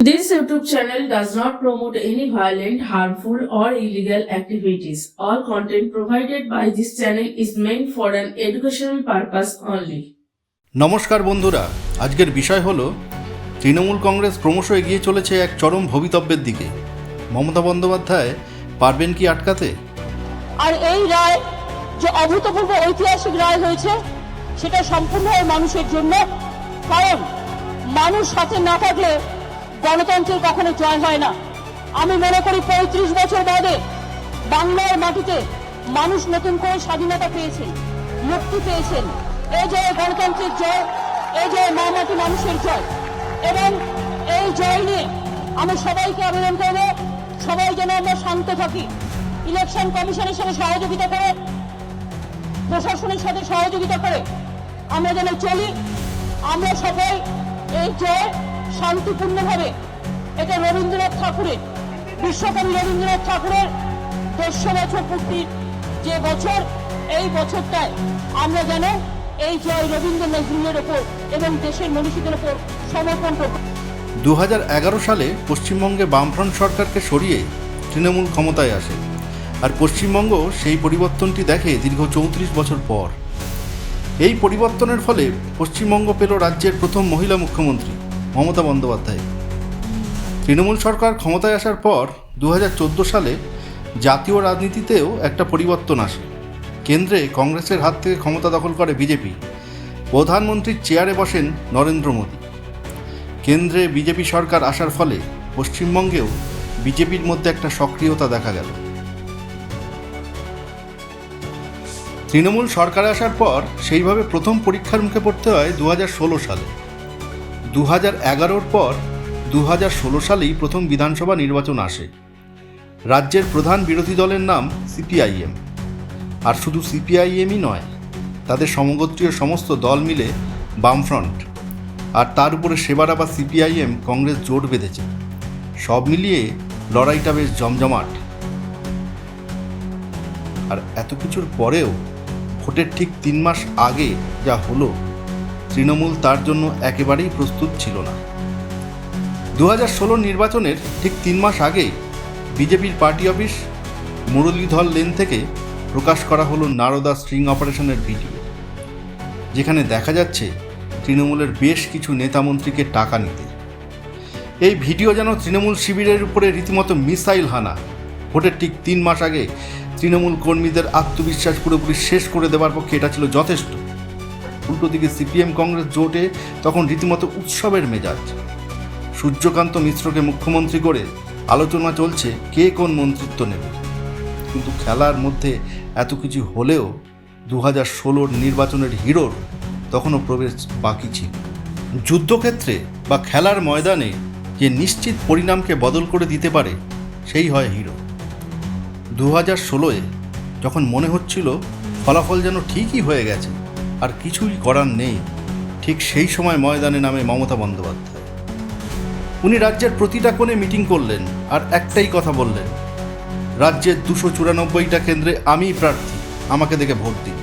This YouTube channel does not promote any violent, harmful, or illegal activities. All content provided by this channel is meant for an educational purpose only. নমস্কার বন্ধুরা আজকের বিষয় হলো তৃণমূল কংগ্রেস ক্রমশ এগিয়ে চলেছে এক চরম ভবিতব্যের দিকে মমতা বন্দ্যোপাধ্যায় পারবেন কি আটকাতে আর এই রায় যে অভূতপূর্ব ঐতিহাসিক রায় হয়েছে সেটা সম্পূর্ণভাবে মানুষের জন্য কারণ মানুষ সাথে না থাকলে গণতন্ত্রের কখনো জয় হয় না। আমি মনে করি পঁয়ত্রিশ বছর বাদে বাংলার মাটিতে মানুষ নতুন করে স্বাধীনতা পেয়েছেন মুক্তি পেয়েছেন। এই জয় গণতন্ত্রের জয় এই জয় মা মাটি মানুষের জয়। এবং এই জয় নিয়ে আমি সবাইকে আবেদন করব, সবাই যেন আমরা শান্ত থাকি। ইলেকশন কমিশনের সাথে সহযোগিতা করে, প্রশাসনের সাথে সহযোগিতা করে আমরা যেন চলি। আমরা সবাই এই জয় শান্তিপূর্ণভাবে এটা রবীন্দ্রনাথ ঠাকুরের, বিশ্বকবি রবীন্দ্রনাথ ঠাকুরের দেড়শো বছর পূর্তির যে বছর, এই বছরটায় আমরা যেন এই জয় রবীন্দ্র নজরুলের ওপর এবং দেশের মনীষীদের ওপর সমর্পণ করব। দু সালে পশ্চিমবঙ্গে বামফ্রন্ট সরকারকে সরিয়ে তৃণমূল ক্ষমতায় আসে আর পশ্চিমবঙ্গ সেই পরিবর্তনটি দেখে দীর্ঘ চৌত্রিশ বছর পর। এই পরিবর্তনের ফলে পশ্চিমবঙ্গ পেল রাজ্যের প্রথম মহিলা মুখ্যমন্ত্রী। মমতা বন্দ্যোপাধ্যায়। তৃণমূল সরকার ক্ষমতায় আসার পর দু হাজার চোদ্দ সালে জাতীয় রাজনীতিতেও একটা পরিবর্তন আসে। কেন্দ্রে কংগ্রেসের হাত থেকে ক্ষমতা দখল করে বিজেপি। প্রধানমন্ত্রীর চেয়ারে বসেন নরেন্দ্র মোদী। কেন্দ্রে বিজেপি সরকার আসার ফলে পশ্চিমবঙ্গেও বিজেপির মধ্যে একটা সক্রিয়তা দেখা গেল। তৃণমূল সরকার আসার পর সেইভাবে প্রথম পরীক্ষার মুখে পড়তে হয় দু হাজার ষোলো সালে। দু হাজার এগারোর পর দু হাজার ষোলো সালেই প্রথম বিধানসভা নির্বাচন আসে। রাজ্যের প্রধান বিরোধী দলের নাম সিপিআইএম। আর শুধু সিপিআইএমই নয়, তাদের সমগোত্রীয় সমস্ত দল মিলে বামফ্রন্ট। আর তার উপরে সেবারা বা সিপিআইএম কংগ্রেস জোট বেঁধেছে। সব মিলিয়ে লড়াইটা বেশ জমজমাট। আর এত কিছুর পরেও ভোটের ঠিক তিন মাস আগে যা হলো তৃণমূল তার জন্য একেবারেই প্রস্তুত ছিল না। দু হাজার ষোলো নির্বাচনের ঠিক তিন মাস আগে বিজেপির পার্টি অফিস মুরলীধর লেন থেকে প্রকাশ করা হলো নারদা স্ট্রিং অপারেশনের ভিডিও, যেখানে দেখা যাচ্ছে তৃণমূলের বেশ কিছু নেতামন্ত্রীকে টাকা নিতে। এই ভিডিও যেন তৃণমূল শিবিরের উপরে রীতিমতো মিসাইল হানা, ভোটের ঠিক তিন মাস আগে তৃণমূল কর্মীদের আত্মবিশ্বাস পুরোপুরি শেষ করে দেওয়ার পক্ষে এটা ছিল যথেষ্ট। উল্টো দিকে সিপিএম কংগ্রেস জোটে তখন রীতিমতো উৎসবের মেজাজ। সূর্যকান্ত মিশ্রকে মুখ্যমন্ত্রী করে আলোচনা চলছে কে কোন মন্ত্রিত্ব নেবে। কিন্তু খেলার মধ্যে এত কিছু হলেও দু হাজার ষোলোর নির্বাচনের হিরোর তখনও প্রবেশ বাকি ছিল। যুদ্ধক্ষেত্রে বা খেলার ময়দানে যে নিশ্চিত পরিণামকে বদল করে দিতে পারে, সেই হয় হিরো। দু হাজার ষোলোয় যখন মনে হচ্ছিল ফলাফল যেন ঠিকই হয়ে গেছে আর কিছুই করার নেই। ঠিক সেই সময় ময়দানে নামে মমতা বন্দ্যোপাধ্যায়। উনি রাজ্যের প্রতিটা কোণে মিটিং করলেন আর একটাই কথা বললেন, রাজ্যের দুশো চুরানব্বইটা কেন্দ্রে আমিই প্রার্থী, আমাকে দেখে ভোট দিন।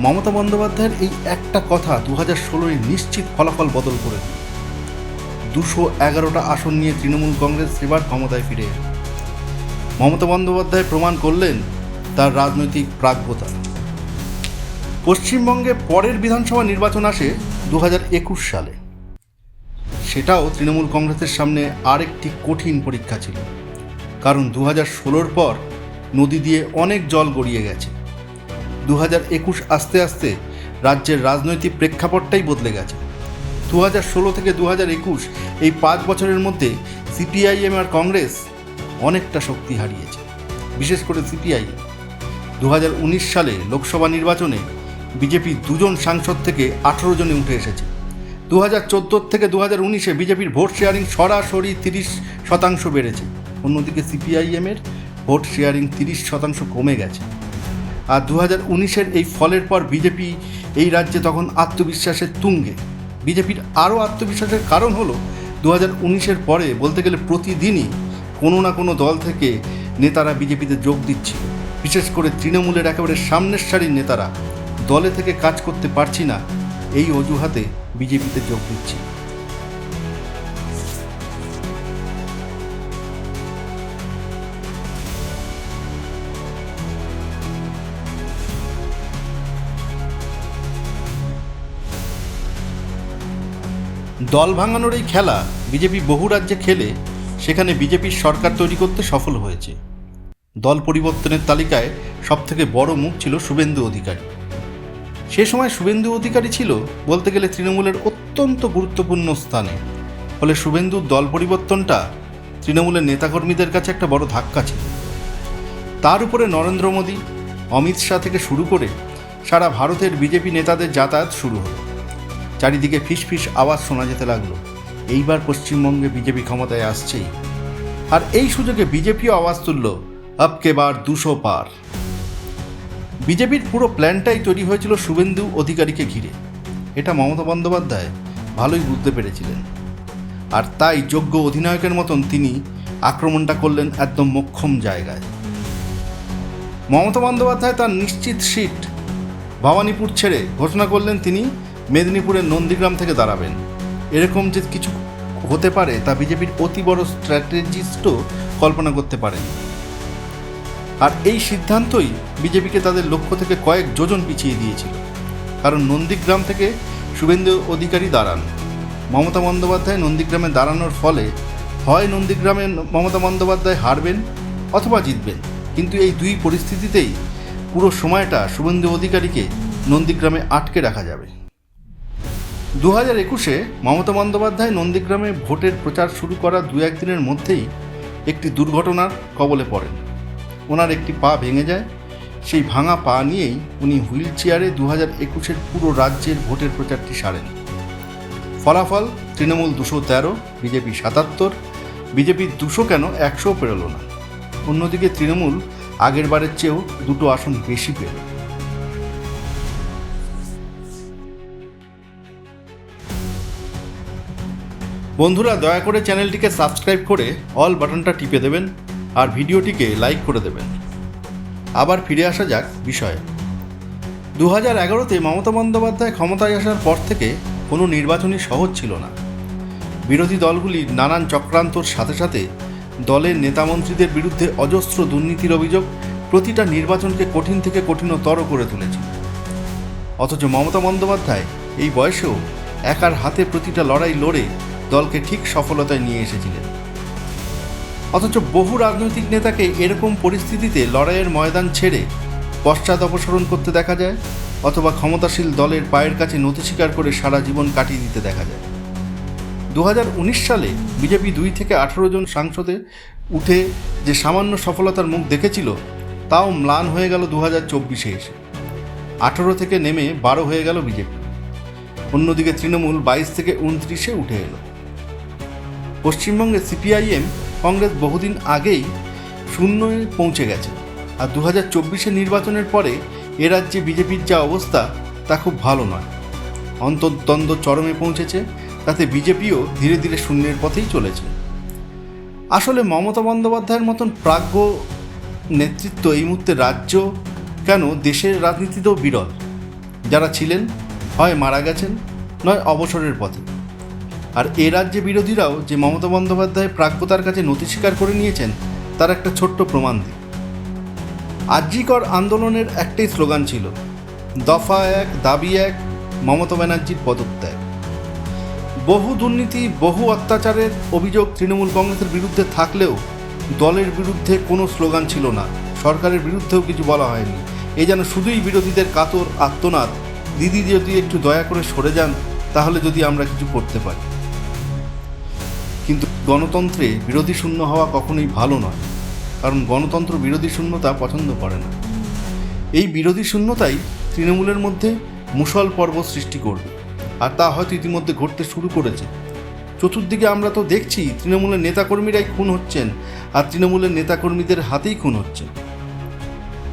মমতা বন্দ্যোপাধ্যায়ের এই একটা কথা দু হাজার ষোলোয় নিশ্চিত ফলাফল বদল করে দিল। দুশো এগারোটা আসন নিয়ে তৃণমূল কংগ্রেস এবার ক্ষমতায় ফিরে মমতা বন্দ্যোপাধ্যায় প্রমাণ করলেন তার রাজনৈতিক প্রাজ্ঞতা। পশ্চিমবঙ্গে পরের বিধানসভা নির্বাচন আসে দু সালে। সেটাও তৃণমূল কংগ্রেসের সামনে আরেকটি কঠিন পরীক্ষা ছিল। কারণ দু ষোলোর পর নদী দিয়ে অনেক জল গড়িয়ে গেছে। দু একুশ আস্তে আস্তে রাজ্যের রাজনৈতিক প্রেক্ষাপটটাই বদলে গেছে। দু ষোলো থেকে দু একুশ এই পাঁচ বছরের মধ্যে সিপিআইএম আর কংগ্রেস অনেকটা শক্তি হারিয়েছে। বিশেষ করে সিপিআইএম। দু সালে লোকসভা নির্বাচনে বিজেপি দুজন সাংসদ থেকে আঠেরো জনে উঠে এসেছে। দু হাজার চোদ্দোর থেকে দু হাজার উনিশে বিজেপির ভোট শেয়ারিং সরাসরি তিরিশ শতাংশ বেড়েছে। অন্যদিকে সিপিআইএমের ভোট শেয়ারিং তিরিশ শতাংশ কমে গেছে। আর দু হাজার উনিশের এই ফলের পর বিজেপি এই রাজ্যে তখন আত্মবিশ্বাসের তুঙ্গে। বিজেপির আরও আত্মবিশ্বাসের কারণ হলো দু হাজার উনিশের পরে বলতে গেলে প্রতিদিনই কোনো না কোনো দল থেকে নেতারা বিজেপিতে যোগ দিচ্ছিল। বিশেষ করে তৃণমূলের একেবারে সামনের সারির নেতারা দলে থেকে কাজ করতে পারছি না, এই অজুহাতে বিজেপিতে যোগ দিচ্ছি। দল ভাঙানোর এই খেলা বিজেপি বহু রাজ্যে খেলে, সেখানে বিজেপির সরকার তৈরি করতে সফল হয়েছে। দল পরিবর্তনের তালিকায় সবথেকে বড় মুখ ছিল শুভেন্দু অধিকারী। সে সময় শুভেন্দু অধিকারী ছিল বলতে গেলে তৃণমূলের অত্যন্ত গুরুত্বপূর্ণ স্থানে। ফলে শুভেন্দুর দল পরিবর্তনটা তৃণমূলের নেতাকর্মীদের কাছে একটা বড় ধাক্কা ছিল। তার উপরে নরেন্দ্র মোদী, অমিত শাহ থেকে শুরু করে সারা ভারতের বিজেপি নেতাদের যাতায়াত শুরু হলো। চারিদিকে ফিসফিস আওয়াজ শোনা যেতে লাগল, এইবার পশ্চিমবঙ্গে বিজেপি ক্ষমতায় আসছেই। আর এই সুযোগে বিজেপিও আওয়াজ তুলল আপকে বার দুশো পার। বিজেপির পুরো প্ল্যানটাই তৈরি হয়েছিল শুভেন্দু অধিকারীকে ঘিরে। এটা মমতা বন্দ্যোপাধ্যায় ভালোই বুঝতে পেরেছিলেন। আর তাই যোগ্য অধিনায়কের মতন তিনি আক্রমণটা করলেন একদম মোক্ষম জায়গায়। মমতা বন্দ্যোপাধ্যায় তার নিশ্চিত সিট ভবানীপুর ছেড়ে ঘোষণা করলেন তিনি মেদিনীপুরের নন্দীগ্রাম থেকে দাঁড়াবেন। এরকম যে কিছু হতে পারে তা বিজেপির অতি বড় স্ট্র্যাটেজিস্টও কল্পনা করতে পারেন। আর এই সিদ্ধান্তই বিজেপিকে তাদের লক্ষ্য থেকে কয়েক যোজন পিছিয়ে দিয়েছিল। কারণ নন্দীগ্রাম থেকে শুভেন্দু অধিকারী দাঁড়ান। মমতা বন্দ্যোপাধ্যায় নন্দীগ্রামে দাঁড়ানোর ফলে হয় নন্দীগ্রামে মমতা বন্দ্যোপাধ্যায় হারবেন অথবা জিতবেন। কিন্তু এই দুই পরিস্থিতিতেই পুরো সময়টা শুভেন্দু অধিকারীকে নন্দীগ্রামে আটকে রাখা যাবে। দু হাজার একুশে মমতা বন্দ্যোপাধ্যায় নন্দীগ্রামে ভোটের প্রচার শুরু করা দু একদিনের মধ্যেই একটি দুর্ঘটনার কবলে পড়েন। ওনার একটি পা ভেঙে যায়। সেই ভাঙা পা নিয়েই উনি হুইল চেয়ারে দু হাজার একুশের পুরো রাজ্যের ভোটের প্রচারটি সারেন। ফলাফল তৃণমূল দুশো তেরো, বিজেপি সাতাত্তর বিজেপির দুশো কেন একশো পেরোল না। অন্যদিকে তৃণমূল আগের বারের চেয়েও দুটো আসন বেশি পেল। বন্ধুরা, দয়া করে চ্যানেলটিকে সাবস্ক্রাইব করে অল বাটনটা টিপে দেবেন। আর ভিডিওটিকে লাইক করে দেবেন। আবার ফিরে আসা যাক বিষয়ে। দু হাজার এগারোতে মমতা বন্দ্যোপাধ্যায় ক্ষমতায় আসার পর থেকে কোনো নির্বাচনই সহজ ছিল না। বিরোধী দলগুলি নানান চক্রান্তর সাথে সাথে দলের নেতামন্ত্রীদের বিরুদ্ধে অজস্র দুর্নীতির অভিযোগ প্রতিটা নির্বাচনকে কঠিন থেকে কঠিনতর করে তুলেছে অথচ মমতা বন্দ্যোপাধ্যায় এই বয়সেও একার হাতে প্রতিটা লড়াই লড়ে দলকে ঠিক সফলতায় নিয়ে এসেছিলেন। অথচ বহু রাজনৈতিক নেতাকে এরকম পরিস্থিতিতে লড়াইয়ের ময়দান ছেড়ে পশ্চাৎ অপসরণ করতে দেখা যায়, অথবা ক্ষমতাশীল দলের পায়ের কাছে নথি স্বীকার করে সারা জীবন কাটিয়ে দিতে দেখা যায়। দু হাজার উনিশ সালে বিজেপি দুই থেকে আঠারো জন সাংসদে উঠে যে সামান্য সফলতার মুখ দেখেছিল, তাও ম্লান হয়ে গেল দু হাজার চব্বিশে এসে। আঠারো থেকে নেমে বারো হয়ে গেল বিজেপি। অন্যদিকে তৃণমূল বাইশ থেকে উনত্রিশে উঠে এলো। পশ্চিমবঙ্গে সিপিআইএম কংগ্রেস বহুদিন আগেই শূন্যে পৌঁছে গেছে। আর দু হাজার চব্বিশে নির্বাচনের পরে এ রাজ্যে বিজেপির যা অবস্থা, তা খুব ভালো নয়। অন্তর্দ্বন্দ্ব চরমে পৌঁছেছে, তাতে বিজেপিও ধীরে ধীরে শূন্যের পথেই চলেছে। আসলে মমতা বন্দ্যোপাধ্যায়ের মতন প্রাজ্ঞ নেতৃত্ব এই মুহূর্তে রাজ্য কেন দেশের রাজনীতিতেও বিরল? যারা ছিলেন হয় মারা গেছেন, নয় অবসরের পথে। আর এ রাজ্যে বিরোধীরাও যে মমতা বন্দ্যোপাধ্যায় প্রাজ্ঞতার কাছে নথি স্বীকার করে নিয়েছেন, তার একটা ছোট্ট প্রমাণ দিই। আর্যিকর আন্দোলনের একটাই স্লোগান ছিল, দফা এক, দাবি এক, মমতা ব্যানার্জির পদত্যাগ। বহু দুর্নীতি, বহু অত্যাচারের অভিযোগ তৃণমূল কংগ্রেসের বিরুদ্ধে থাকলেও দলের বিরুদ্ধে কোনো স্লোগান ছিল না, সরকারের বিরুদ্ধেও কিছু বলা হয়নি। এ যেন শুধুই বিরোধীদের কাতর আত্মনাদ, দিদি যদি একটু দয়া করে সরে যান, তাহলে যদি আমরা কিছু করতে পারি। গণতন্ত্রে বিরোধী শূন্য হওয়া কখনোই ভালো নয়, কারণ গণতন্ত্র বিরোধী শূন্যতা পছন্দ করে না। এই বিরোধী শূন্যতাই তৃণমূলের মধ্যে মুসল পর্ব সৃষ্টি করবে, আর তা হয়তো ইতিমধ্যে ঘটতে শুরু করেছে। চতুর্দিকে আমরা তো দেখছি তৃণমূলের নেতাকর্মীরাই খুন হচ্ছেন, আর তৃণমূলের নেতাকর্মীদের হাতেই খুন হচ্ছেন।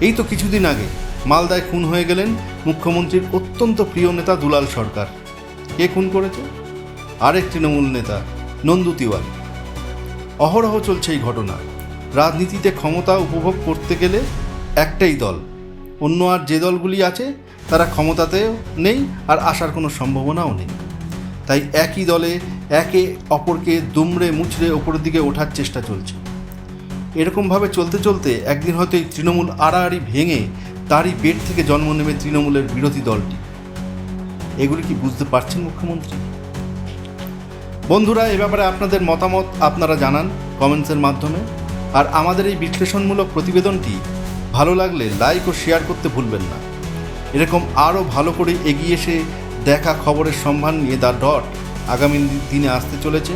এই তো কিছুদিন আগে মালদায় খুন হয়ে গেলেন মুখ্যমন্ত্রীর অত্যন্ত প্রিয় নেতা দুলাল সরকার। কে খুন করেছে? আরেক তৃণমূল নেতা, নন্দু তিওয়ারি। অহরহ চলছে এই ঘটনা। রাজনীতিতে ক্ষমতা উপভোগ করতে গেলে একটাই দল। অন্য আর যে দলগুলি আছে, তারা ক্ষমতাতেও নেই আর আসার কোনো সম্ভাবনাও নেই। তাই একই দলে একে অপরকে দুমড়ে মুচড়ে ওপরের দিকে ওঠার চেষ্টা চলছে। এরকমভাবে চলতে চলতে একদিন হয়তো এই তৃণমূল আড়াআড়ি ভেঙে তারই পেট থেকে জন্ম নেবে তৃণমূলের বিরোধী দলটি। এগুলি কি বুঝতে পারছেন মুখ্যমন্ত্রী? বন্ধুরা, এ ব্যাপারে আপনাদের মতামত আপনারা জানান কমেন্টসের মাধ্যমে। আর আমাদের এই বিশ্লেষণমূলক প্রতিবেদনটি ভালো লাগলে লাইক ও শেয়ার করতে ভুলবেন না। এরকম আরও ভালো করে এগিয়ে এসে দেখা খবরের সম্ভার নিয়ে দ্য ডট আগামী দিনে আসতে চলেছে।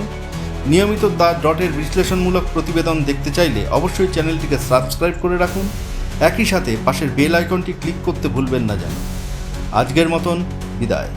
নিয়মিত দ্য ডটের বিশ্লেষণমূলক প্রতিবেদন দেখতে চাইলে অবশ্যই চ্যানেলটিকে সাবস্ক্রাইব করে রাখুন। একই সাথে পাশের বেল আইকনটি ক্লিক করতে ভুলবেন না যেন। আজকের মতন বিদায়।